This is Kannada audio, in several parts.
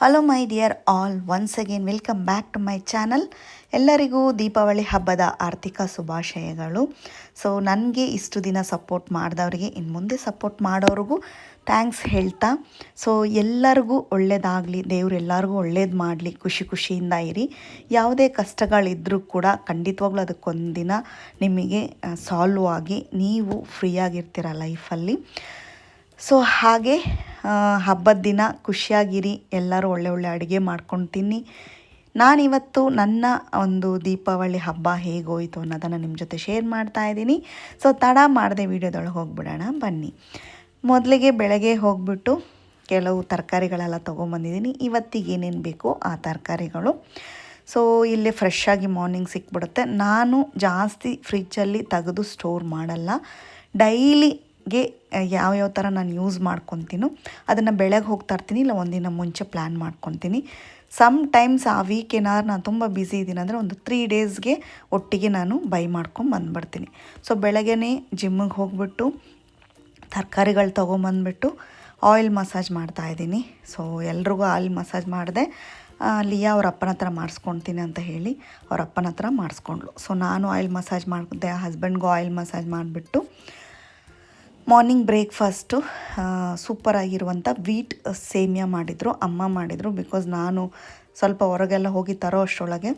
Hello my dear all once again welcome back to my channel ಎಲ್ಲರಿಗೂ ದೀಪಾವಳಿ ಹಬ್ಬದ ಆರ್ಥಿಕ ಶುಭಾಶಯಗಳು. ಸೊ ನನಗೆ ಇಷ್ಟು ದಿನ ಸಪೋರ್ಟ್ ಮಾಡಿದವರಿಗೆ ಇನ್ನು ಮುಂದೆ ಸಪೋರ್ಟ್ ಮಾಡೋರಿಗೂ ಥ್ಯಾಂಕ್ಸ್ ಹೇಳ್ತಾ. ಸೊ ಎಲ್ಲರಿಗೂ ಒಳ್ಳೆಯದಾಗಲಿ ಎಲ್ಲರಿಗೂ ಒಳ್ಳೇದು ಮಾಡಲಿ, ಖುಷಿ ಖುಷಿಯಿಂದ ಇರಿ. ಯಾವುದೇ ಕಷ್ಟಗಳಿದ್ದರೂ ಕೂಡ ಖಂಡಿತವಾಗ್ಲೂ ದಿನ ನಿಮಗೆ ಸಾಲ್ವ್ ಆಗಿ ನೀವು ಫ್ರೀಯಾಗಿರ್ತೀರ ಲೈಫಲ್ಲಿ ಸೊ ಹಾಗೆ ಹಬ್ಬದ ದಿನ ಖುಷಿಯಾಗಿರಿ, ಎಲ್ಲರೂ ಒಳ್ಳೆ ಒಳ್ಳೆ ಅಡುಗೆ ಮಾಡ್ಕೊಂಡು ತಿನ್ನಿ ನಾನಿವತ್ತು ನನ್ನ ಒಂದು ದೀಪಾವಳಿ ಹಬ್ಬ ಹೇಗೋಯಿತು ಅನ್ನೋದನ್ನು ನಿಮ್ಮ ಜೊತೆ ಶೇರ್ ಮಾಡ್ತಾ ಇದ್ದೀನಿ. ಸೊ ತಡ ಮಾಡದೆ ವೀಡಿಯೋದೊಳಗೆ ಹೋಗ್ಬಿಡೋಣ, ಬನ್ನಿ. ಮೊದಲಿಗೆ ಬೆಳಗ್ಗೆ ಹೋಗ್ಬಿಟ್ಟು ಕೆಲವು ತರಕಾರಿಗಳೆಲ್ಲ ತೊಗೊಂಬಂದಿದ್ದೀನಿ. ಇವತ್ತಿಗೆ ಏನೇನು ಬೇಕೋ ಆ ತರಕಾರಿಗಳು. ಸೊ ಇಲ್ಲಿ ಫ್ರೆಶ್ ಆಗಿ ಮಾರ್ನಿಂಗ್ ಸಿಕ್ಬಿಡುತ್ತೆ. ನಾನು ಜಾಸ್ತಿ ಫ್ರಿಜ್ಜಲ್ಲಿ ತೆಗೆದು ಸ್ಟೋರ್ ಮಾಡಲ್ಲ. ಡೈಲಿಗೆ ಯಾವ್ಯಾವ ಥರ ನಾನು ಯೂಸ್ ಮಾಡ್ಕೊತೀನೋ, ಅದನ್ನು ಬೆಳಗ್ಗೆ ಹೋಗ್ತಾ ಇರ್ತೀನಿ, ಇಲ್ಲ ಒಂದಿನ ಮುಂಚೆ ಪ್ಲ್ಯಾನ್ ಮಾಡ್ಕೊತೀನಿ. ಸಮ್ ಟೈಮ್ಸ್ ಆ ವೀಕ್ ಏನಾದ್ರು ನಾನು ತುಂಬ ಬ್ಯುಸಿ ಇದ್ದೀನಿ ಅಂದರೆ ಒಂದು ತ್ರೀ ಡೇಸ್ಗೆ ಒಟ್ಟಿಗೆ ನಾನು ಬೈ ಮಾಡ್ಕೊಂಡು ಬಂದುಬಿಡ್ತೀನಿ. ಸೊ ಬೆಳಗ್ಗೆ ಜಿಮ್ಮಿಗೆ ಹೋಗ್ಬಿಟ್ಟು, ತರಕಾರಿಗಳು ತೊಗೊಂಬಂದ್ಬಿಟ್ಟು ಆಯಿಲ್ ಮಸಾಜ್ ಮಾಡ್ತಾ ಇದ್ದೀನಿ. ಸೊ ಎಲ್ರಿಗೂ ಆಯಿಲ್ ಮಸಾಜ್ ಮಾಡಿದೆ. ಲಿಯಾ ಅವ್ರ ಅಪ್ಪನ ಹತ್ರ ಮಾಡಿಸ್ಕೊಳ್ತೀನಿ ಅಂತ ಹೇಳಿ ಅವ್ರ ಅಪ್ಪನ ಹತ್ರ ಮಾಡಿಸ್ಕೊಂಡ್ಳು. ಸೊ ನಾನು ಆಯಿಲ್ ಮಸಾಜ್ ಮಾಡಿದೆ ಹಸ್ಬೆಂಡ್ಗೂ ಆಯಿಲ್ ಮಸಾಜ್ ಮಾಡಿಬಿಟ್ಟು ಮಾರ್ನಿಂಗ್ ಬ್ರೇಕ್ಫಾಸ್ಟು ಸೂಪರಾಗಿರುವಂಥ ವೀಟ್ ಸೇಮಿಯಾ ಮಾಡಿದರು, ಅಮ್ಮ ಮಾಡಿದರು ಬಿಕಾಸ್ ನಾನು ಸ್ವಲ್ಪ ಹೊರಗೆಲ್ಲ ಹೋಗಿ ತರೋ ಅಷ್ಟರೊಳಗೆ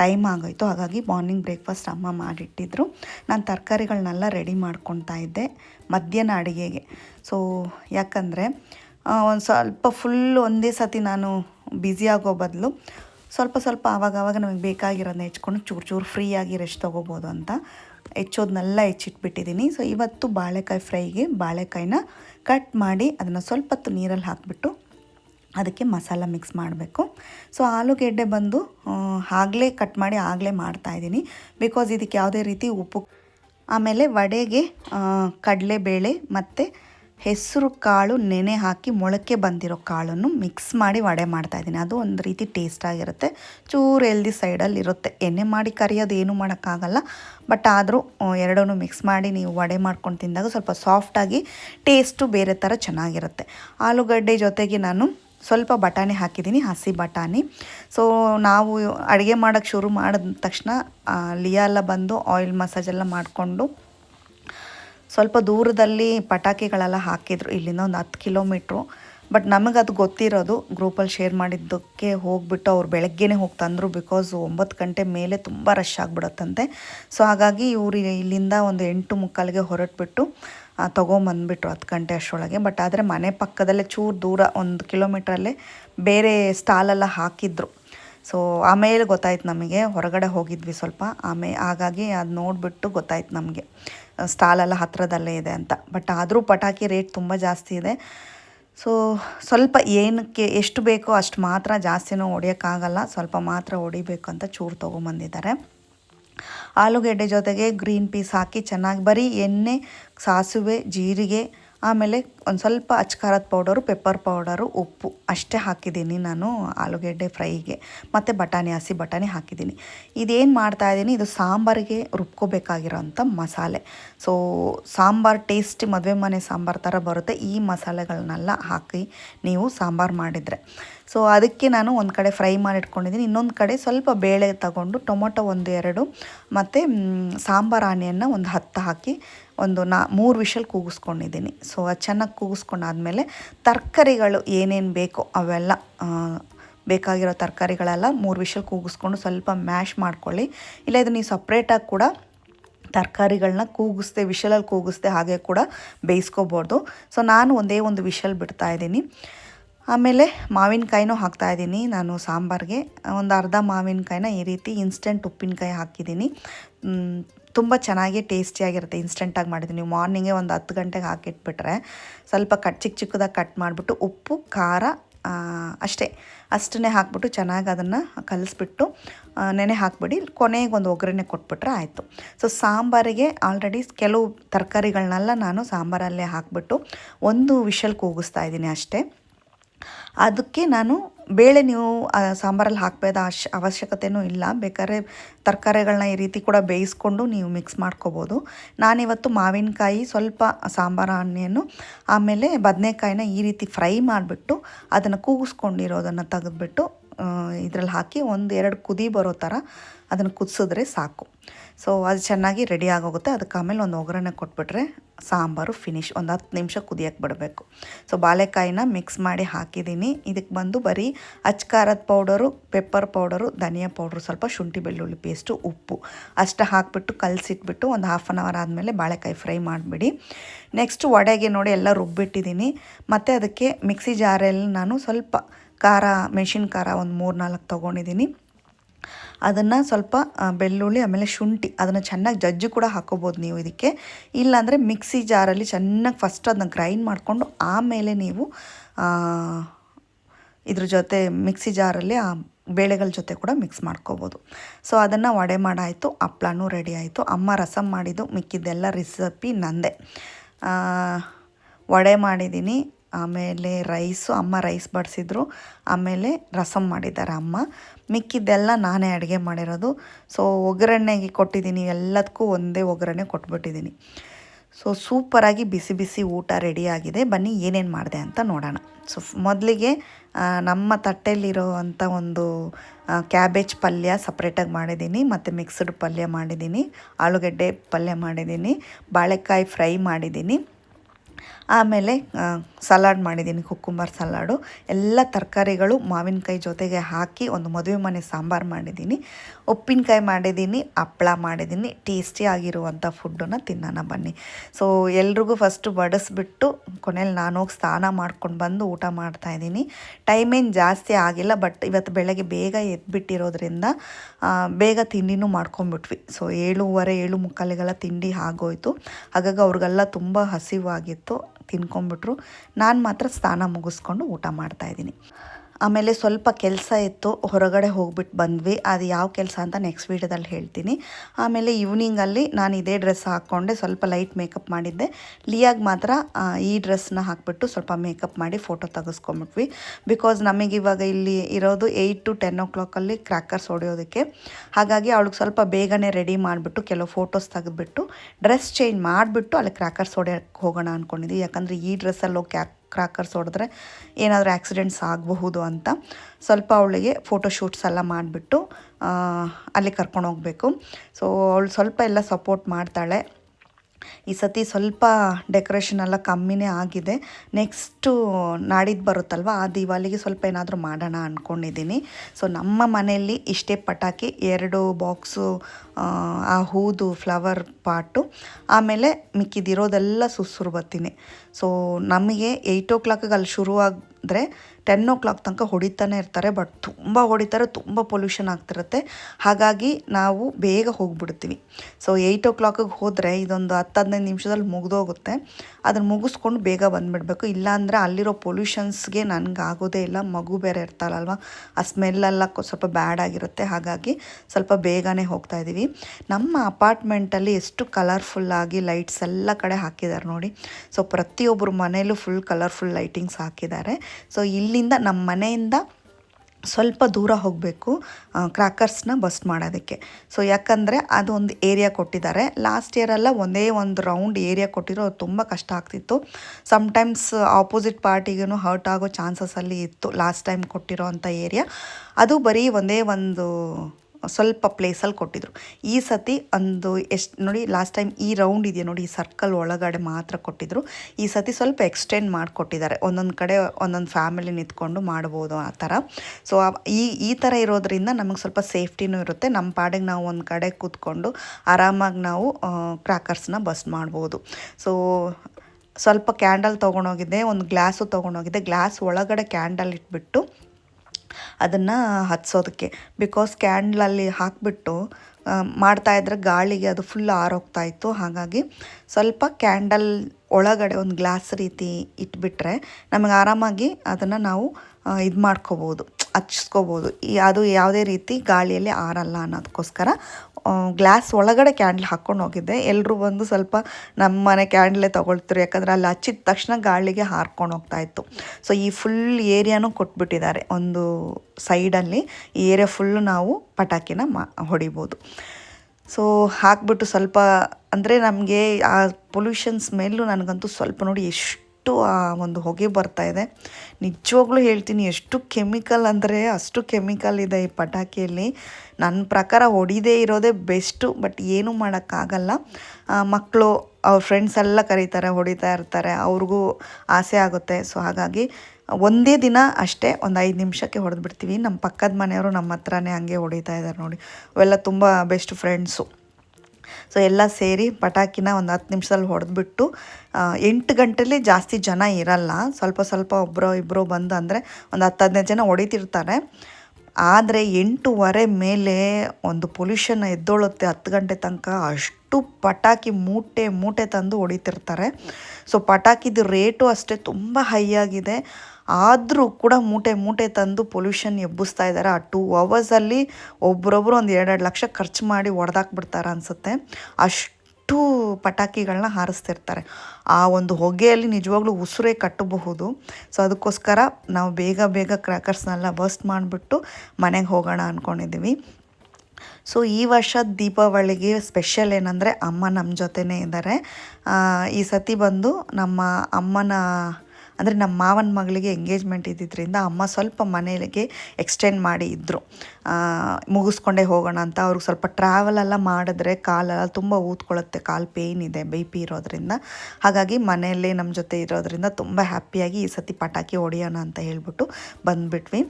ಟೈಮ್ ಆಗೋಯಿತು. ಹಾಗಾಗಿ ಮಾರ್ನಿಂಗ್ ಬ್ರೇಕ್ಫಾಸ್ಟ್ ಅಮ್ಮ ಮಾಡಿಟ್ಟಿದ್ರು. ನಾನು ತರಕಾರಿಗಳನ್ನೆಲ್ಲ ರೆಡಿ ಮಾಡ್ಕೊತಾ ಇದ್ದೆ ಮಧ್ಯಾಹ್ನ ಅಡುಗೆಗೆ. ಸೊ ಯಾಕಂದರೆ ಒಂದು ಸ್ವಲ್ಪ ಫುಲ್ ಒಂದೇ ಸತಿ ನಾನು ಬ್ಯುಸಿ ಆಗೋ ಬದಲು ಸ್ವಲ್ಪ ಸ್ವಲ್ಪ ಆವಾಗ ನಮಗೆ ಬೇಕಾಗಿರೋದನ್ನ ಹೆಚ್ಕೊಂಡು ಚೂರು ಚೂರು ಫ್ರೀಯಾಗಿ ರೆಸ್ಟ್ ತೊಗೋಬೋದು ಅಂತ. ಹೆಚ್ಚೋದನ್ನೆಲ್ಲ ಹೆಚ್ಚಿಟ್ಬಿಟ್ಟಿದ್ದೀನಿ ಸೊ ಇವತ್ತು ಬಾಳೆಕಾಯಿ ಫ್ರೈಗೆ ಬಾಳೆಕಾಯಿನ ಕಟ್ ಮಾಡಿ ಅದನ್ನು ಸ್ವಲ್ಪ ಹೊತ್ತು ನೀರಲ್ಲಿ ಹಾಕಿಬಿಟ್ಟು ಅದಕ್ಕೆ ಮಸಾಲ ಮಿಕ್ಸ್ ಮಾಡಬೇಕು. ಸೊ ಆಲೂಗೆಡ್ಡೆ ಬಂದು ಆಗಲೇ ಕಟ್ ಮಾಡಿ ಆಗಲೇ ಮಾಡ್ತಾಯಿದ್ದೀನಿ ಬಿಕಾಸ್ ಇದಕ್ಕೆ ಯಾವುದೇ ರೀತಿ ಉಪ್ಪು, ಆಮೇಲೆ ವಡೆಗೆ ಕಡಲೆಬೇಳೆ ಮತ್ತು ಹೆಸರು ಕಾಳು ನೆನೆ ಹಾಕಿ ಮೊಳಕೆ ಬಂದಿರೋ ಕಾಳನ್ನು ಮಿಕ್ಸ್ ಮಾಡಿ ವಡೆ ಮಾಡ್ತಾಯಿದ್ದೀನಿ ಅದು ಒಂದು ರೀತಿ ಟೇಸ್ಟ್ ಆಗಿರುತ್ತೆ. ಚೂರು ಎಲ್ದಿ ಸೈಡಲ್ಲಿ ಇರುತ್ತೆ. ಎಣ್ಣೆ ಮಾಡಿ ಕರಿಯೋದು ಏನೂ ಮಾಡೋಕ್ಕಾಗಲ್ಲ. ಬಟ್ ಆದರೂ ಎರಡೂ ಮಿಕ್ಸ್ ಮಾಡಿ ನೀವು ವಡೆ ಮಾಡ್ಕೊಂಡು ತಿಂದಾಗ ಸ್ವಲ್ಪ ಸಾಫ್ಟಾಗಿ ಟೇಸ್ಟು ಬೇರೆ ಥರ ಚೆನ್ನಾಗಿರುತ್ತೆ. ಆಲೂಗಡ್ಡೆ ಜೊತೆಗೆ ನಾನು ಸ್ವಲ್ಪ ಬಟಾಣಿ ಹಾಕಿದ್ದೀನಿ, ಹಸಿ ಬಟಾಣಿ. ಸೊ ನಾವು ಅಡುಗೆ ಮಾಡೋಕ್ಕೆ ಶುರು ಮಾಡಿದ ತಕ್ಷಣ ಲಿಯಾ ಎಲ್ಲ ಬಂದು ಆಯಿಲ್ ಮಸಾಜೆಲ್ಲ ಮಾಡಿಕೊಂಡು ಸ್ವಲ್ಪ ದೂರದಲ್ಲಿ ಪಟಾಕಿಗಳೆಲ್ಲ ಹಾಕಿದ್ರು. ಇಲ್ಲಿಂದ ಒಂದು ಹತ್ತು ಕಿಲೋಮೀಟ್ರು. ಬಟ್ ನಮಗೆ ಅದು ಗೊತ್ತಿರೋದು, ಗ್ರೂಪಲ್ಲಿ ಶೇರ್ ಮಾಡಿದ್ದಕ್ಕೆ ಹೋಗ್ಬಿಟ್ಟು ಅವ್ರು ಬೆಳಗ್ಗೆನೇ ಹೋಗಿ ತಂದರು. ಬಿಕಾಸ್ ಒಂಬತ್ತು ಗಂಟೆ ಮೇಲೆ ತುಂಬ ರಶ್ ಆಗಿಬಿಡುತ್ತಂತೆ. ಸೊ ಹಾಗಾಗಿ ಇವರು ಇಲ್ಲಿಂದ ಒಂದು ಎಂಟು ಮುಕ್ಕಾಲಿಗೆ ಹೊರಟ್ಬಿಟ್ಟು ತೊಗೊಂಬಂದ್ಬಿಟ್ರು ಹತ್ತು ಗಂಟೆ ಅಷ್ಟರೊಳಗೆ. ಬಟ್ ಆದರೆ ಮನೆ ಪಕ್ಕದಲ್ಲೇ ಚೂರು ದೂರ, ಒಂದು ಕಿಲೋಮೀಟ್ರಲ್ಲೇ ಬೇರೆ ಸ್ಟಾಲೆಲ್ಲ ಹಾಕಿದ್ರು. ಸೊ ಆಮೇಲೆ ಗೊತ್ತಾಯ್ತು ನಮಗೆ. ಹೊರಗಡೆ ಹೋಗಿದ್ವಿ ಸ್ವಲ್ಪ. ಆಮೇಲೆ ಹಾಗಾಗಿ ಅದು ನೋಡಿಬಿಟ್ಟು ಗೊತ್ತಾಯ್ತು ನಮಗೆ. ಸ್ಟಾಲೆಲ್ಲ ಹತ್ತಿರದಲ್ಲೇ ಇದೆ ಅಂತ. ಬಟ್ ಆದರೂ ಪಟಾಕಿ ರೇಟ್ ತುಂಬ ಜಾಸ್ತಿ ಇದೆ. ಸೊ ಸ್ವಲ್ಪ ಏನಕ್ಕೆ ಎಷ್ಟು ಬೇಕೋ ಅಷ್ಟು ಮಾತ್ರ ಜಾಸ್ತಿನೂ ಹೊಡಿಯೋಕ್ಕಾಗಲ್ಲ. ಸ್ವಲ್ಪ ಮಾತ್ರ ಹೊಡಿಬೇಕು ಅಂತ ಚೂರು ತೊಗೊಂಬಂದಿದ್ದಾರೆ. ಆಲೂಗೆಡ್ಡೆ ಜೊತೆಗೆ ಗ್ರೀನ್ ಪೀಸ್ ಹಾಕಿ ಚೆನ್ನಾಗಿ ಬರೀ ಎಣ್ಣೆ, ಸಾಸಿವೆ, ಜೀರಿಗೆ ಆಮೇಲೆ ಒಂದು ಸ್ವಲ್ಪ ಅಚ್ಕಾರದ ಪೌಡರು ಪೆಪ್ಪರ್ ಪೌಡರು ಉಪ್ಪು ಅಷ್ಟೇ ಹಾಕಿದ್ದೀನಿ ನಾನು ಆಲೂಗೆಡ್ಡೆ ಫ್ರೈಗೆ. ಮತ್ತು ಬಟಾಣಿ, ಹಸಿ ಬಟಾಣಿ ಹಾಕಿದ್ದೀನಿ. ಇದೇನು ಮಾಡ್ತಾಯಿದ್ದೀನಿ ಇದು ಸಾಂಬಾರಿಗೆ ರುಬ್ಕೋಬೇಕಾಗಿರೋಂಥ ಮಸಾಲೆ. ಸೊ ಸಾಂಬಾರು ಟೇಸ್ಟ್ ಮದುವೆ ಮನೆ ಸಾಂಬಾರು ಥರ ಬರುತ್ತೆ. ಈ ಮಸಾಲೆಗಳನ್ನೆಲ್ಲ ಹಾಕಿ ನೀವು ಸಾಂಬಾರು ಮಾಡಿದರೆ. ಸೊ ಅದಕ್ಕೆ ನಾನು ಒಂದು ಕಡೆ ಫ್ರೈ ಮಾಡಿ ಇಟ್ಕೊಂಡಿದ್ದೀನಿ ಇನ್ನೊಂದು ಕಡೆ ಸ್ವಲ್ಪ ಬೇಳೆ ತಗೊಂಡು ಟೊಮೊಟೊ ಒಂದು ಎರಡು, ಮತ್ತು ಸಾಂಬಾರು ಆನೆಯನ್ನು ಒಂದು ಹತ್ತು ಹಾಕಿ ಒಂದು ನಾ ಮೂರು ವಿಷಲ್ ಕೂಗಿಸ್ಕೊಂಡಿದ್ದೀನಿ. ಸೊ ಅದು ಚೆನ್ನಾಗಿ ಕೂಗಿಸ್ಕೊಂಡಾದ್ಮೇಲೆ ತರಕಾರಿಗಳು ಏನೇನು ಬೇಕೋ ಅವೆಲ್ಲ ಬೇಕಾಗಿರೋ ತರಕಾರಿಗಳೆಲ್ಲ ಮೂರು ವಿಷಲ್ ಕೂಗಿಸ್ಕೊಂಡು ಸ್ವಲ್ಪ ಮ್ಯಾಶ್ ಮಾಡ್ಕೊಳ್ಳಿ. ಇಲ್ಲ ಇದು ನೀವು ಸಪ್ರೇಟಾಗಿ ಕೂಡ ತರಕಾರಿಗಳನ್ನ ಕೂಗಿಸ್ದೆ ವಿಷಲಲ್ಲಿ ಕೂಗಿಸ್ದೆ ಹಾಗೆ ಕೂಡ ಬೇಯಿಸ್ಕೋಬೋದು. ಸೊ ನಾನು ಒಂದೇ ಒಂದು ವಿಷಲ್ ಬಿಡ್ತಾ ಇದ್ದೀನಿ. ಆಮೇಲೆ ಮಾವಿನಕಾಯಿನೂ ಹಾಕ್ತಾ ಇದ್ದೀನಿ ನಾನು ಸಾಂಬಾರಿಗೆ. ಒಂದು ಅರ್ಧ ಮಾವಿನಕಾಯಿನ ಈ ರೀತಿ ಇನ್ಸ್ಟೆಂಟ್ ಉಪ್ಪಿನಕಾಯಿ ಹಾಕಿದ್ದೀನಿ. ತುಂಬ ಚೆನ್ನಾಗಿ ಟೇಸ್ಟಿಯಾಗಿರುತ್ತೆ. ಇನ್ಸ್ಟೆಂಟಾಗಿ ಮಾಡಿದ್ದೀನಿ ನೀವು ಮಾರ್ನಿಂಗೇ ಒಂದು ಹತ್ತು ಗಂಟೆಗೆ ಹಾಕಿಟ್ಬಿಟ್ರೆ ಸ್ವಲ್ಪ ಕಟ್ ಚಿಕ್ಕ ಚಿಕ್ಕದಾಗಿ ಕಟ್ ಮಾಡಿಬಿಟ್ಟು ಉಪ್ಪು, ಖಾರ ಅಷ್ಟೇ. ಅಷ್ಟನ್ನೇ ಹಾಕ್ಬಿಟ್ಟು ಚೆನ್ನಾಗಿ ಅದನ್ನು ಕಲಿಸ್ಬಿಟ್ಟು ನೆನೆ ಹಾಕ್ಬಿಡಿ. ಕೊನೆಗೆ ಒಂದು ಒಗ್ಗರಣೆ ಕೊಟ್ಬಿಟ್ರೆ ಆಯಿತು. ಸೊ ಸಾಂಬಾರಿಗೆ ಆಲ್ರೆಡಿ ಕೆಲವು ತರಕಾರಿಗಳನ್ನೆಲ್ಲ ನಾನು ಸಾಂಬಾರಲ್ಲೇ ಹಾಕ್ಬಿಟ್ಟು ಒಂದು ವಿಷಲ್ ಕೂಗಿಸ್ತಾ ಇದ್ದೀನಿ ಅಷ್ಟೇ. ಅದಕ್ಕೆ ನಾನು ಬೇಳೆ ನೀವು ಸಾಂಬಾರಲ್ಲಿ ಹಾಕಬೇಡ ಅಶ್ ಅವಶ್ಯಕತೆಯೂ ಇಲ್ಲ. ಬೇಕಾದ್ರೆ ತರಕಾರಿಗಳನ್ನ ಈ ರೀತಿ ಕೂಡ ಬೇಯಿಸ್ಕೊಂಡು ನೀವು ಮಿಕ್ಸ್ ಮಾಡ್ಕೋಬೋದು. ನಾನಿವತ್ತು ಮಾವಿನಕಾಯಿ, ಸ್ವಲ್ಪ ಸಾಂಬಾರ ಅಣ್ಣೆಯನ್ನು ಆಮೇಲೆ ಬದನೆಕಾಯಿನ ಈ ರೀತಿ ಫ್ರೈ ಮಾಡಿಬಿಟ್ಟು ಅದನ್ನು ಕೂಗಿಸ್ಕೊಂಡಿರೋದನ್ನು ತೆಗೆದ್ಬಿಟ್ಟು ಇದರಲ್ಲಿ ಹಾಕಿ ಒಂದು ಎರಡು ಕುದಿ ಬರೋ ಥರ ಅದನ್ನು ಕುದಿಸಿದ್ರೆ ಸಾಕು. ಸೊ ಅದು ಚೆನ್ನಾಗಿ ರೆಡಿ ಆಗೋಗುತ್ತೆ. ಅದಕ್ಕೆ ಆಮೇಲೆ ಒಂದು ಒಗ್ಗರಣೆ ಕೊಟ್ಬಿಟ್ರೆ ಸಾಂಬಾರು ಫಿನಿಶ್ ಒಂದು ಹತ್ತು ನಿಮಿಷ ಕುದಿಯಕ್ಕೆ ಬಿಡಬೇಕು. ಸೊ ಬಾಳೆಕಾಯಿನ ಮಿಕ್ಸ್ ಮಾಡಿ ಹಾಕಿದ್ದೀನಿ. ಇದಕ್ಕೆ ಬಂದು ಬರೀ ಅಚ್ಕಾರದ ಪೌಡರು ಪೆಪ್ಪರ್ ಪೌಡರು ಧನಿಯಾ ಪೌಡ್ರು ಸ್ವಲ್ಪ ಶುಂಠಿ ಬೆಳ್ಳುಳ್ಳಿ ಪೇಸ್ಟು ಉಪ್ಪು ಅಷ್ಟು ಹಾಕಿಬಿಟ್ಟು ಕಲಸಿಟ್ಬಿಟ್ಟು ಒಂದು ಹಾಫ್ ಆನ್ ಅವರ್ ಆದಮೇಲೆ ಬಾಳೆಕಾಯಿ ಫ್ರೈ ಮಾಡಿಬಿಡಿ. ನೆಕ್ಸ್ಟ್ ವಡೆಗೆ ನೋಡಿ ಎಲ್ಲ ರುಬ್ಬಿಟ್ಟಿದ್ದೀನಿ. ಮತ್ತು ಅದಕ್ಕೆ ಮಿಕ್ಸಿ ಜಾರಲ್ಲಿ ನಾನು ಸ್ವಲ್ಪ ಖಾರ, ಮೆಣಸಿನ ಖಾರ ಒಂದು ಮೂರು ನಾಲ್ಕು ತೊಗೊಂಡಿದ್ದೀನಿ ಅದನ್ನು ಸ್ವಲ್ಪ ಬೆಳ್ಳುಳ್ಳಿ, ಆಮೇಲೆ ಶುಂಠಿ ಅದನ್ನು ಚೆನ್ನಾಗಿ ಜಜ್ಜು ಕೂಡ ಹಾಕೋಬೋದು ನೀವು ಇದಕ್ಕೆ. ಇಲ್ಲಾಂದರೆ ಮಿಕ್ಸಿ ಜಾರಲ್ಲಿ ಚೆನ್ನಾಗಿ ಫಸ್ಟ್ ಅದನ್ನ ಗ್ರೈಂಡ್ ಮಾಡಿಕೊಂಡು ಆಮೇಲೆ ನೀವು ಇದ್ರ ಜೊತೆ ಮಿಕ್ಸಿ ಜಾರಲ್ಲಿ ಆ ಬೇಳೆಗಳ ಜೊತೆ ಕೂಡ ಮಿಕ್ಸ್ ಮಾಡ್ಕೋಬೋದು. ಸೊ ಅದನ್ನು ವಡೆ ಮಾಡಾಯಿತು, ಹಪ್ಳನೂ ರೆಡಿ ಆಯಿತು. ಅಮ್ಮ ರಸಮ್ ಮಾಡಿದ್ದು, ಮಿಕ್ಕಿದ್ದೆಲ್ಲ ರೆಸಿಪಿ ನಂದೆ. ವಡೆ ಮಾಡಿದ್ದೀನಿ ಆಮೇಲೆ ರೈಸು, ಅಮ್ಮ ರೈಸ್ ಬಡಿಸಿದ್ರು. ಆಮೇಲೆ ರಸಮ್ ಮಾಡಿದ್ದಾರೆ ಅಮ್ಮ. ಮಿಕ್ಕಿದ್ದೆಲ್ಲ ನಾನೇ ಅಡುಗೆ ಮಾಡಿರೋದು. ಸೊ ಒಗ್ಗರಣೆಗೆ ಕೊಟ್ಟಿದ್ದೀನಿ. ಎಲ್ಲದಕ್ಕೂ ಒಂದೇ ಒಗ್ಗರಣೆ ಕೊಟ್ಬಿಟ್ಟಿದ್ದೀನಿ. ಸೊ ಸೂಪರಾಗಿ ಬಿಸಿ ಬಿಸಿ ಊಟ ರೆಡಿಯಾಗಿದೆ. ಬನ್ನಿ, ಏನೇನು ಮಾಡಿದೆ ಅಂತ ನೋಡೋಣ. ಸೊ ಮೊದಲಿಗೆ ನಮ್ಮ ತಟ್ಟೆಯಲ್ಲಿರೋ ಅಂಥ ಒಂದು ಕ್ಯಾಬೇಜ್ ಪಲ್ಯ ಸಪ್ರೇಟಾಗಿ ಮಾಡಿದ್ದೀನಿ. ಮತ್ತು ಮಿಕ್ಸ್ಡ್ ಪಲ್ಯ ಮಾಡಿದ್ದೀನಿ. ಆಲೂಗಡ್ಡೆ ಪಲ್ಯ ಮಾಡಿದ್ದೀನಿ. ಬಾಳೆಕಾಯಿ ಫ್ರೈ ಮಾಡಿದ್ದೀನಿ. ಆಮೇಲೆ ಸಲಾಡ್ ಮಾಡಿದ್ದೀನಿ, ಕುಕ್ಕುಂಬರ್ ಸಲಾಡು. ಎಲ್ಲ ತರಕಾರಿಗಳು ಮಾವಿನಕಾಯಿ ಜೊತೆಗೆ ಹಾಕಿ ಒಂದು ಮದುವೆ ಮನೆ ಸಾಂಬಾರು ಮಾಡಿದ್ದೀನಿ. ಉಪ್ಪಿನಕಾಯಿ ಮಾಡಿದ್ದೀನಿ ಹಪ್ಪಳ ಮಾಡಿದ್ದೀನಿ. ಟೇಸ್ಟಿ ಆಗಿರುವಂಥ ಫುಡ್ಡನ್ನು ತಿನ್ನೋಣ ಬನ್ನಿ. ಸೊ ಎಲ್ರಿಗೂ ಫಸ್ಟು ಬಡಿಸ್ಬಿಟ್ಟು ಕೊನೆಯಲ್ಲಿ ನಾನು ಹೋಗಿ ಸ್ನಾನ ಮಾಡ್ಕೊಂಡು ಬಂದು ಊಟ ಮಾಡ್ತಾಯಿದ್ದೀನಿ ಟೈಮೇನು ಜಾಸ್ತಿ ಆಗಿಲ್ಲ ಬಟ್ ಇವತ್ತು ಬೆಳಗ್ಗೆ ಬೇಗ ಎದ್ಬಿಟ್ಟಿರೋದ್ರಿಂದ ಬೇಗ ತಿಂಡಿನೂ ಮಾಡ್ಕೊಂಬಿಟ್ವಿ. ಸೊ ಏಳುವರೆ, ಏಳು ಮುಕ್ಕಾಲಿಗೆಲ್ಲ ತಿಂಡಿ ಆಗೋಯ್ತು. ಹಾಗಾಗಿ ಅವ್ರಿಗೆಲ್ಲ ತುಂಬ ಹಸಿವಾಗಿತ್ತು. ತಿನ್ಕೊಂಬಿಟ್ರು ನಾನು ಮಾತ್ರ ಸ್ನಾನ ಮುಗಿಸ್ಕೊಂಡು ಊಟ ಮಾಡ್ತಾಯಿದ್ದೀನಿ ಆಮೇಲೆ ಸ್ವಲ್ಪ ಕೆಲಸ ಇತ್ತು, ಹೊರಗಡೆ ಹೋಗ್ಬಿಟ್ಟು ಬಂದ್ವಿ. ಅದು ಯಾವ ಕೆಲಸ ಅಂತ ನೆಕ್ಸ್ಟ್ ವೀಡಿಯೋದಲ್ಲಿ ಹೇಳ್ತೀನಿ. ಆಮೇಲೆ ಈವ್ನಿಂಗಲ್ಲಿ ನಾನು ಇದೇ ಡ್ರೆಸ್ ಹಾಕ್ಕೊಂಡೆ ಸ್ವಲ್ಪ ಲೈಟ್ ಮೇಕಪ್ ಮಾಡಿದ್ದೆ. ಲಿಯಾಗ್ ಮಾತ್ರ ಈ ಡ್ರೆಸ್ನ ಹಾಕ್ಬಿಟ್ಟು ಸ್ವಲ್ಪ ಮೇಕಪ್ ಮಾಡಿ ಫೋಟೋ ತೆಗೆಸ್ಕೊಂಬಿಟ್ವಿ. ಬಿಕಾಸ್ ನಮಗಿವಾಗ ಇಲ್ಲಿ ಇರೋದು ಏಯ್ಟ್ ಟು ಟೆನ್ ಓ ಕ್ಲಾಕಲ್ಲಿ ಕ್ರ್ಯಾಕರ್ಸ್ ಹೊಡೆಯೋದಕ್ಕೆ. ಹಾಗಾಗಿ ಅವಳಿಗೆ ಸ್ವಲ್ಪ ಬೇಗನೆ ರೆಡಿ ಮಾಡಿಬಿಟ್ಟು ಕೆಲವು ಫೋಟೋಸ್ ತೆಗೆದ್ಬಿಟ್ಟು ಡ್ರೆಸ್ ಚೇಂಜ್ ಮಾಡಿಬಿಟ್ಟು ಅಲ್ಲಿ ಕ್ರ್ಯಾಕರ್ಸ್ ಹೊಡೆಯೋಕ್ಕೆ ಹೋಗೋಣ ಅಂದ್ಕೊಂಡಿದ್ವಿ ಯಾಕಂದರೆ ಈ ಡ್ರೆಸ್ಸಲ್ಲಿ ಹೋಗಿ ಕ್ರಾಕರ್ಸ್ ಹೊಡೆದ್ರೆ ಏನಾದರೂ ಆಕ್ಸಿಡೆಂಟ್ಸ್ ಆಗಬಹುದು ಅಂತ ಸ್ವಲ್ಪ ಅವಳಿಗೆ ಫೋಟೋ ಶೂಟ್ಸ್ ಎಲ್ಲ ಮಾಡಿಬಿಟ್ಟು ಅಲ್ಲಿ ಕರ್ಕೊಂಡು ಹೋಗಬೇಕು. ಸೊ ಅವಳು ಸ್ವಲ್ಪ ಎಲ್ಲ ಸಪೋರ್ಟ್ ಮಾಡ್ತಾಳೆ. ಈ ಸತಿ ಸ್ವಲ್ಪ ಡೆಕೋರೇಷನ್ ಎಲ್ಲ ಕಮ್ಮಿನೇ ಆಗಿದೆ. ನೆಕ್ಸ್ಟು ನಾಡಿದ್ದು ಬರುತ್ತಲ್ವ, ಆ ದಿವಾಲಿಗೆ ಸ್ವಲ್ಪ ಏನಾದರೂ ಮಾಡೋಣ ಅಂದ್ಕೊಂಡಿದ್ದೀನಿ ಸೊ ನಮ್ಮ ಮನೆಯಲ್ಲಿ ಇಷ್ಟೇ ಪಟಾಕಿ, ಎರಡು ಬಾಕ್ಸು ಆ ಹೂದು ಫ್ಲವರ್ ಪಾಟು ಆಮೇಲೆ ಮಿಕ್ಕಿದಿರೋದೆಲ್ಲ ಸುಸ್ಸುರು ಬರ್ತೀನಿ. ಸೊ ನಮಗೆ ಏಯ್ಟ್ ಓ ಕ್ಲಾಕಿಗೆ ಅಲ್ಲಿ ಶುರುವಾದರೆ ಟೆನ್ ಓ ಕ್ಲಾಕ್ ತನಕ ಹೊಡಿತಾನೆ ಇರ್ತಾರೆ, ಬಟ್ ತುಂಬ ಹೊಡಿತಾರೆ, ತುಂಬ ಪೊಲ್ಯೂಷನ್ ಆಗ್ತಿರುತ್ತೆ. ಹಾಗಾಗಿ ನಾವು ಬೇಗ ಹೋಗ್ಬಿಡ್ತೀವಿ. ಸೊ ಏಯ್ಟ್ ಓ ಕ್ಲಾಕಿಗೆ ಹೋದರೆ ಇದೊಂದು ಹತ್ತು ಹದಿನೈದು ನಿಮಿಷದಲ್ಲಿ ಮುಗಿದೋಗುತ್ತೆ. ಅದನ್ನು ಮುಗಿಸ್ಕೊಂಡು ಬೇಗ ಬಂದುಬಿಡ್ಬೇಕು. ಇಲ್ಲಾಂದರೆ ಅಲ್ಲಿರೋ ಪೊಲ್ಯೂಷನ್ಸ್ಗೆ ನನಗೆ ಆಗೋದೇ ಇಲ್ಲ. ಮಗು ಬೇರೆ ಇರ್ತಾರಲ್ವ ಆ ಸ್ಮೆಲ್ಲೆಲ್ಲ ಸ್ವಲ್ಪ ಬ್ಯಾಡ್ ಆಗಿರುತ್ತೆ. ಹಾಗಾಗಿ ಸ್ವಲ್ಪ ಬೇಗನೆ ಹೋಗ್ತಾ ಇದ್ದೀವಿ ನಮ್ಮ ಅಪಾರ್ಟ್ಮೆಂಟಲ್ಲಿ ಎಷ್ಟು ಕಲರ್ಫುಲ್ಲಾಗಿ ಲೈಟ್ಸ್ ಎಲ್ಲ ಕಡೆ ಹಾಕಿದ್ದಾರೆ ನೋಡಿ. ಸೊ ಪ್ರತಿಯೊಬ್ಬರು ಮನೆಯಲ್ಲೂ ಫುಲ್ ಕಲರ್ಫುಲ್ ಲೈಟಿಂಗ್ಸ್ ಹಾಕಿದ್ದಾರೆ. ಸೊ ಇಲ್ಲಿಂದ ನಮ್ಮ ಮನೆಯಿಂದ ಸ್ವಲ್ಪ ದೂರ ಹೋಗಬೇಕು ಕ್ರ್ಯಾಕರ್ಸ್ನ ಬಸ್ಟ್ ಮಾಡೋದಕ್ಕೆ. ಸೊ ಯಾಕಂದರೆ ಅದೊಂದು ಏರಿಯಾ ಕೊಟ್ಟಿದ್ದಾರೆ. ಲಾಸ್ಟ್ ಇಯರೆಲ್ಲ ಒಂದೇ ಒಂದು ರೌಂಡ್ ಏರಿಯಾ ಕೊಟ್ಟಿರೋ ಅದು ತುಂಬ ಕಷ್ಟ ಆಗ್ತಿತ್ತು. ಸಮ್ಟೈಮ್ಸ್ ಆಪೋಸಿಟ್ ಪಾರ್ಟಿಗೂ ಹರ್ಟ್ ಆಗೋ ಚಾನ್ಸಸ್ ಅಲ್ಲಿ ಇತ್ತು ಲಾಸ್ಟ್ ಟೈಮ್ ಕೊಟ್ಟಿರೋ ಅಂಥ ಏರಿಯಾ ಅದು ಬರೀ ಒಂದೇ ಒಂದು ಸ್ವಲ್ಪ ಪ್ಲೇಸಲ್ಲಿ ಕೊಟ್ಟಿದ್ರು. ಈ ಸತಿ ಒಂದು ಎಷ್ಟು, ನೋಡಿ ಲಾಸ್ಟ್ ಟೈಮ್ ಈ ರೌಂಡ್ ಇದೆಯಾ ನೋಡಿ, ಈ ಸರ್ಕಲ್ ಒಳಗಡೆ ಮಾತ್ರ ಕೊಟ್ಟಿದ್ರು. ಈ ಸತಿ ಸ್ವಲ್ಪ ಎಕ್ಸ್ಟೆಂಡ್ ಮಾಡಿಕೊಟ್ಟಿದ್ದಾರೆ. ಒಂದೊಂದು ಕಡೆ ಒಂದೊಂದು ಫ್ಯಾಮಿಲಿ ನಿಂತ್ಕೊಂಡು ಮಾಡ್ಬೋದು ಆ ಥರ ಸೊ ಈ ಈ ಥರ ಇರೋದ್ರಿಂದ ನಮಗೆ ಸ್ವಲ್ಪ ಸೇಫ್ಟಿನೂ ಇರುತ್ತೆ. ನಮ್ಮ ಪಾಡಿಗೆ ನಾವು ಒಂದು ಕಡೆ ಕೂತ್ಕೊಂಡು ಆರಾಮಾಗಿ ನಾವು ಕ್ರ್ಯಾಕರ್ಸ್ನ ಬಸ್ಟ್ ಮಾಡ್ಬೋದು. ಸೊ ಸ್ವಲ್ಪ ಕ್ಯಾಂಡಲ್ ತೊಗೊಂಡೋಗಿದ್ದೆ, ಒಂದು ಗ್ಲಾಸು ತೊಗೊಂಡೋಗಿದ್ದೆ. ಗ್ಲಾಸ್ ಒಳಗಡೆ ಕ್ಯಾಂಡಲ್ ಇಟ್ಬಿಟ್ಟು ಅದನ್ನು ಹತ್ಸೋದಕ್ಕೆ. ಬಿಕಾಸ್ ಕ್ಯಾಂಡ್ಲಲ್ಲಿ ಹಾಕಿಬಿಟ್ಟು ಮಾಡ್ತಾಯಿದ್ರೆ ಗಾಳಿಗೆ ಅದು ಫುಲ್ ಆರೋಗ್ತಾ ಇತ್ತು. ಹಾಗಾಗಿ ಸ್ವಲ್ಪ ಕ್ಯಾಂಡಲ್ ಒಳಗಡೆ ಒಂದು ಗ್ಲಾಸ್ ರೀತಿ ಇಟ್ಬಿಟ್ರೆ ನಮಗೆ ಆರಾಮಾಗಿ ಅದನ್ನು ನಾವು ಇದು ಮಾಡ್ಕೋಬೋದು ಹಚ್ಚಿಸ್ಕೋಬೋದು ಈ, ಅದು ಯಾವುದೇ ರೀತಿ ಗಾಳಿಯಲ್ಲಿ ಆರಲ್ಲ ಅನ್ನೋದಕ್ಕೋಸ್ಕರ ಗ್ಲಾಸ್ ಒಳಗಡೆ ಕ್ಯಾಂಡ್ಲ್ ಹಾಕ್ಕೊಂಡು ಹೋಗಿದ್ದೆ. ಎಲ್ಲರೂ ಬಂದು ಸ್ವಲ್ಪ ನಮ್ಮ ಮನೆ ಕ್ಯಾಂಡ್ಲೇ ತೊಗೊಳ್ತಾರೆ ಯಾಕಂದರೆ ಅಲ್ಲಿ ಹಚ್ಚಿದ ತಕ್ಷಣ ಗಾಳಿಗೆ ಹಾರ್ಕೊಂಡು ಹೋಗ್ತಾ ಇತ್ತು. ಸೊ ಈ ಫುಲ್ ಏರಿಯಾನು ಕೊಟ್ಬಿಟ್ಟಿದ್ದಾರೆ ಒಂದು ಸೈಡಲ್ಲಿ ಈ ಏರಿಯಾ ಫುಲ್ಲು ನಾವು ಪಟಾಕಿನ ಮಾ, ಹೊಡಿಬೋದು. ಸೊ ಹಾಕ್ಬಿಟ್ಟು ಸ್ವಲ್ಪ, ಅಂದರೆ ನಮಗೆ ಆ ಪೊಲ್ಯೂಷನ್ ಸ್ಮೆಲ್ಲು ನನಗಂತೂ ಸ್ವಲ್ಪ ನೋಡಿ ಎಷ್ಟು ಆ ಒಂದು ಹೊಗೆ ಬರ್ತಾ ಇದೆ. ನಿಜವಾಗ್ಲೂ ಹೇಳ್ತೀನಿ, ಎಷ್ಟು ಕೆಮಿಕಲ್ ಅಂದರೆ ಅಷ್ಟು ಕೆಮಿಕಲ್ ಇದೆ ಈ ಪಟಾಕಿಯಲ್ಲಿ. ನನ್ನ ಪ್ರಕಾರ ಹೊಡಿದೇ ಇರೋದೇ ಬೆಸ್ಟು, ಬಟ್ ಏನೂ ಮಾಡೋಕ್ಕಾಗಲ್ಲ. ಮಕ್ಕಳು, ಅವ್ರ ಫ್ರೆಂಡ್ಸ್ ಎಲ್ಲ ಕರೀತಾರೆ, ಹೊಡಿತಾ ಇರ್ತಾರೆ, ಅವ್ರಿಗೂ ಆಸೆ ಆಗುತ್ತೆ. ಸೊ ಹಾಗಾಗಿ ಒಂದೇ ದಿನ ಅಷ್ಟೇ ಒಂದು ಐದು ನಿಮಿಷಕ್ಕೆ ಹೊಡೆದ್ಬಿಡ್ತೀವಿ. ನಮ್ಮ ಪಕ್ಕದ ಮನೆಯವರು ನಮ್ಮ ಹತ್ರನೇ ಹಂಗೆ ಹೊಡಿತಾ ಇದ್ದಾರೆ ನೋಡಿ. ಅವೆಲ್ಲ ತುಂಬ ಬೆಸ್ಟ್ ಫ್ರೆಂಡ್ಸು ಸೊ ಎಲ್ಲ ಸೇರಿ ಪಟಾಕಿನ ಒಂದು ಹತ್ತು ನಿಮಿಷದಲ್ಲಿ ಹೊಡೆದ್ಬಿಟ್ಟು ಎಂಟು ಗಂಟೆಲಿ ಜಾಸ್ತಿ ಜನ ಇರಲ್ಲ. ಸ್ವಲ್ಪ ಸ್ವಲ್ಪ ಒಬ್ಬರು ಇಬ್ಬರು ಬಂದು ಅಂದರೆ ಒಂದು ಹತ್ತು ಹದಿನೈದು ಜನ ಹೊಡಿತಿರ್ತಾರೆ. ಆದರೆ ಎಂಟೂವರೆ ಮೇಲೆ ಒಂದು ಪೊಲ್ಯೂಷನ್ ಎದ್ದೊಳುತ್ತೆ. ಹತ್ತು ಗಂಟೆ ತನಕ ಅಷ್ಟು ಪಟಾಕಿ ಮೂಟೆ ಮೂಟೆ ತಂದು ಹೊಡಿತಿರ್ತಾರೆ. ಸೊ ಪಟಾಕಿದು ರೇಟು ಅಷ್ಟೇ ತುಂಬ ಹೈ ಆಗಿದೆ ಆದರೂ ಕೂಡ ಮೂಟೆ ಮೂಟೆ ತಂದು ಪೊಲ್ಯೂಷನ್ ಎಬ್ಬಿಸ್ತಾ ಇದ್ದಾರೆ ಆ ಟೂ ಅವರ್ಸಲ್ಲಿ ಒಬ್ರೊಬ್ರು ಒಂದು ಎರಡೆರಡು ಲಕ್ಷ ಖರ್ಚು ಮಾಡಿ ಹೊಡೆದಾಕ್ಬಿಡ್ತಾರೆ ಅನಿಸುತ್ತೆ. ಅಷ್ಟು ಪಟಾಕಿಗಳನ್ನ ಹಾರಿಸ್ತಿರ್ತಾರೆ. ಆ ಒಂದು ಹೊಗೆಯಲ್ಲಿ ನಿಜವಾಗ್ಲೂ ಉಸಿರೇ ಕಟ್ಟಬಹುದು. ಸೊ ಅದಕ್ಕೋಸ್ಕರ ನಾವು ಬೇಗ ಬೇಗ ಕ್ರ್ಯಾಕರ್ಸ್ನೆಲ್ಲ ಬಸ್ಟ್ ಮಾಡಿಬಿಟ್ಟು ಮನೆಗೆ ಹೋಗೋಣ ಅಂದ್ಕೊಂಡಿದ್ದೀವಿ ಸೊ ಈ ವರ್ಷ ದೀಪಾವಳಿಗೆ ಸ್ಪೆಷಲ್ ಏನಂದರೆ ಅಮ್ಮ ನಮ್ಮ ಜೊತೆನೇ ಇದ್ದಾರೆ ಈ ಸತಿ ಬಂದು ನಮ್ಮ ಅಮ್ಮನ ಅಂದರೆ ನಮ್ಮ ಮಾವನ ಮಗಳಿಗೆ ಎಂಗೇಜ್ಮೆಂಟ್ ಇದ್ದಿದ್ದರಿಂದ ಅಮ್ಮ ಸ್ವಲ್ಪ ಮನೆಗೆ ಎಕ್ಸ್ಟೆಂಡ್ ಮಾಡಿ ಇದ್ದರು ಮುಗಿಸ್ಕೊಂಡೇ ಹೋಗೋಣ ಅಂತ. ಅವ್ರಿಗೆ ಸ್ವಲ್ಪ ಟ್ರಾವೆಲೆಲ್ಲ ಮಾಡಿದ್ರೆ ಕಾಲೆಲ್ಲ ತುಂಬ ಊದ್ಕೊಳ್ಳುತ್ತೆ. ಕಾಲು ಪೇಯ್ನ್ ಇದೆ ಬಿ ಪಿ ಇರೋದ್ರಿಂದ. ಹಾಗಾಗಿ ಮನೆಯಲ್ಲೇ ನಮ್ಮ ಜೊತೆ ಇರೋದ್ರಿಂದ ತುಂಬ ಹ್ಯಾಪಿಯಾಗಿ ಈ ಸತಿ ಪಟಾಕಿ ಹೊಡೆಯೋಣ ಅಂತ ಹೇಳಿಬಿಟ್ಟು ಬಂದುಬಿಟ್ವಿ.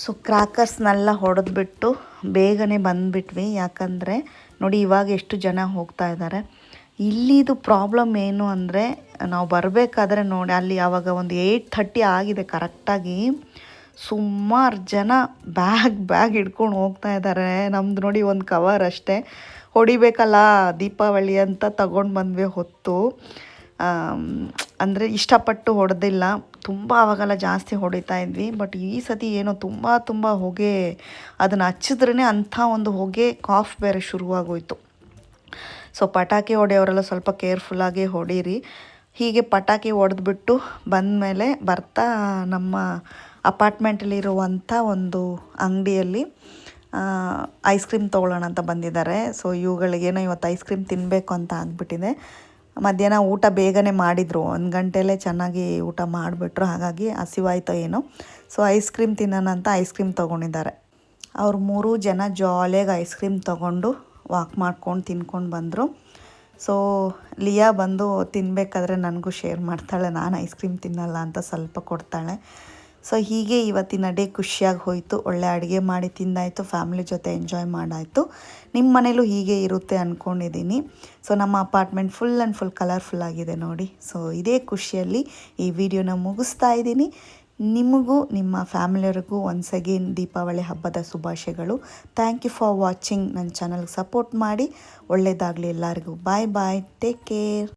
ಸೊ ಕ್ರ್ಯಾಕರ್ಸ್ನೆಲ್ಲ ಹೊಡೆದ್ಬಿಟ್ಟು ಬೇಗನೆ ಬಂದುಬಿಟ್ವಿ. ಯಾಕಂದರೆ ನೋಡಿ ಇವಾಗ ಎಷ್ಟು ಜನ ಹೋಗ್ತಾ ಇದ್ದಾರೆ. ಇಲ್ಲಿದು ಪ್ರಾಬ್ಲಮ್ ಏನು ಅಂದರೆ, ನಾವು ಬರಬೇಕಾದ್ರೆ ನೋಡಿ, ಅಲ್ಲಿ ಆವಾಗ ಒಂದು ಏಯ್ಟ್ ಥರ್ಟಿ ಆಗಿದೆ ಕರೆಕ್ಟಾಗಿ ಸುಮಾರು ಜನ ಬ್ಯಾಗ್ ಬ್ಯಾಗ್ ಹಿಡ್ಕೊಂಡು ಹೋಗ್ತಾ ಇದ್ದಾರೆ ನಮ್ದು ನೋಡಿ ಒಂದು ಕವರ್ ಅಷ್ಟೇ. ಹೊಡಿಬೇಕಲ್ಲ, ದೀಪಾವಳಿ ಅಂತ ತಗೊಂಡು ಬಂದ್ವಿ ಹೊತ್ತು. ಅಂದರೆ ಇಷ್ಟಪಟ್ಟು ಹೊಡೆದಿಲ್ಲ. ತುಂಬ ಆವಾಗೆಲ್ಲ ಜಾಸ್ತಿ ಹೊಡಿತಾ ಇದ್ವಿ. ಬಟ್ ಈ ಸತಿ ಏನೋ ತುಂಬ ತುಂಬ ಹೊಗೆ, ಅದನ್ನು ಹಚ್ಚಿದ್ರೇ ಅಂಥ ಒಂದು ಹೊಗೆ ಕಾಫ್ ಬೇರೆ ಶುರುವಾಗೋಯ್ತು. ಸೊ ಪಟಾಕಿ ಹೊಡೆಯೋರೆಲ್ಲ ಸ್ವಲ್ಪ ಕೇರ್ಫುಲ್ಲಾಗಿ ಹೊಡೀರಿ. ಹೀಗೆ ಪಟಾಕಿ ಹೊಡೆದ್ಬಿಟ್ಟು ಬಂದಮೇಲೆ ಬರ್ತಾ ನಮ್ಮ ಅಪಾರ್ಟ್ಮೆಂಟಲ್ಲಿರುವಂಥ ಒಂದು ಅಂಗಡಿಯಲ್ಲಿ ಐಸ್ ಕ್ರೀಮ್ ತೊಗೊಳ್ಳೋಣ ಅಂತ ಬಂದಿದ್ದಾರೆ. ಸೊ ಇವುಗಳಿಗೇನೋ ಇವತ್ತು ಐಸ್ ಕ್ರೀಮ್ ತಿನ್ನಬೇಕು ಅಂತ ಆಗ್ಬಿಟ್ಟಿದೆ. ಮಧ್ಯಾಹ್ನ ಊಟ ಬೇಗನೆ ಮಾಡಿದರು. ಒಂದು ಗಂಟೆಲೇ ಚೆನ್ನಾಗಿ ಊಟ ಮಾಡಿಬಿಟ್ರು. ಹಾಗಾಗಿ ಹಸಿವಾಯ್ತೋ ಏನೋ. ಸೊ ಐಸ್ ಕ್ರೀಮ್ ತಿನ್ನೋಣ ಅಂತ ಐಸ್ ಕ್ರೀಮ್ ತೊಗೊಂಡಿದ್ದಾರೆ. ಅವ್ರು ಮೂರು ಜನ ಜಾಲಿಯಾಗಿ ಐಸ್ ಕ್ರೀಮ್ ತೊಗೊಂಡು ವಾಕ್ ಮಾಡ್ಕೊಂಡು ತಿನ್ಕೊಂಡು ಬಂದರು. ಸೊ ಲಿಯಾ ಬಂದು ತಿನ್ನಬೇಕಾದ್ರೆ ನನಗೂ ಶೇರ್ ಮಾಡ್ತಾಳೆ, ನಾನು ಐಸ್ ಕ್ರೀಮ್ ತಿನ್ನಲ್ಲ ಅಂತ ಸ್ವಲ್ಪ ಕೊಡ್ತಾಳೆ. ಸೊ ಹೀಗೆ ಇವತ್ತಿನ ಡೇ ಖುಷಿಯಾಗಿ ಹೋಯಿತು, ಒಳ್ಳೆ ಅಡುಗೆ ಮಾಡಿ ತಿಂದಾಯಿತು, ಫ್ಯಾಮಿಲಿ ಜೊತೆ ಎಂಜಾಯ್ ಮಾಡಾಯಿತು. ನಿಮ್ಮ ಮನೇಲೂ ಹೀಗೆ ಇರುತ್ತೆ ಅಂದ್ಕೊಂಡಿದ್ದೀನಿ ಸೊ ನಮ್ಮ apartment full and full colourful ಆಗಿದೆ ನೋಡಿ. ಸೊ ಇದೇ ಖುಷಿಯಲ್ಲಿ ಈ ವಿಡಿಯೋನ ಮುಗಿಸ್ತಾ ಇದ್ದೀನಿ. ನಿಮಗೂ ನಿಮ್ಮ ಫ್ಯಾಮಿಲಿಯವ್ರಿಗೂ ಒನ್ಸ್ ಅಗೇನ್ ದೀಪಾವಳಿ ಹಬ್ಬದ ಶುಭಾಶಯಗಳು. ಥ್ಯಾಂಕ್ ಯು ಫಾರ್ ವಾಚಿಂಗ್ ನನ್ನ ಚಾನಲ್ಗೆ ಸಪೋರ್ಟ್ ಮಾಡಿ. ಒಳ್ಳೆಯದಾಗಲಿ ಎಲ್ಲರಿಗೂ. ಬಾಯ್ ಬಾಯ್ ಟೇಕ್ ಕೇರ್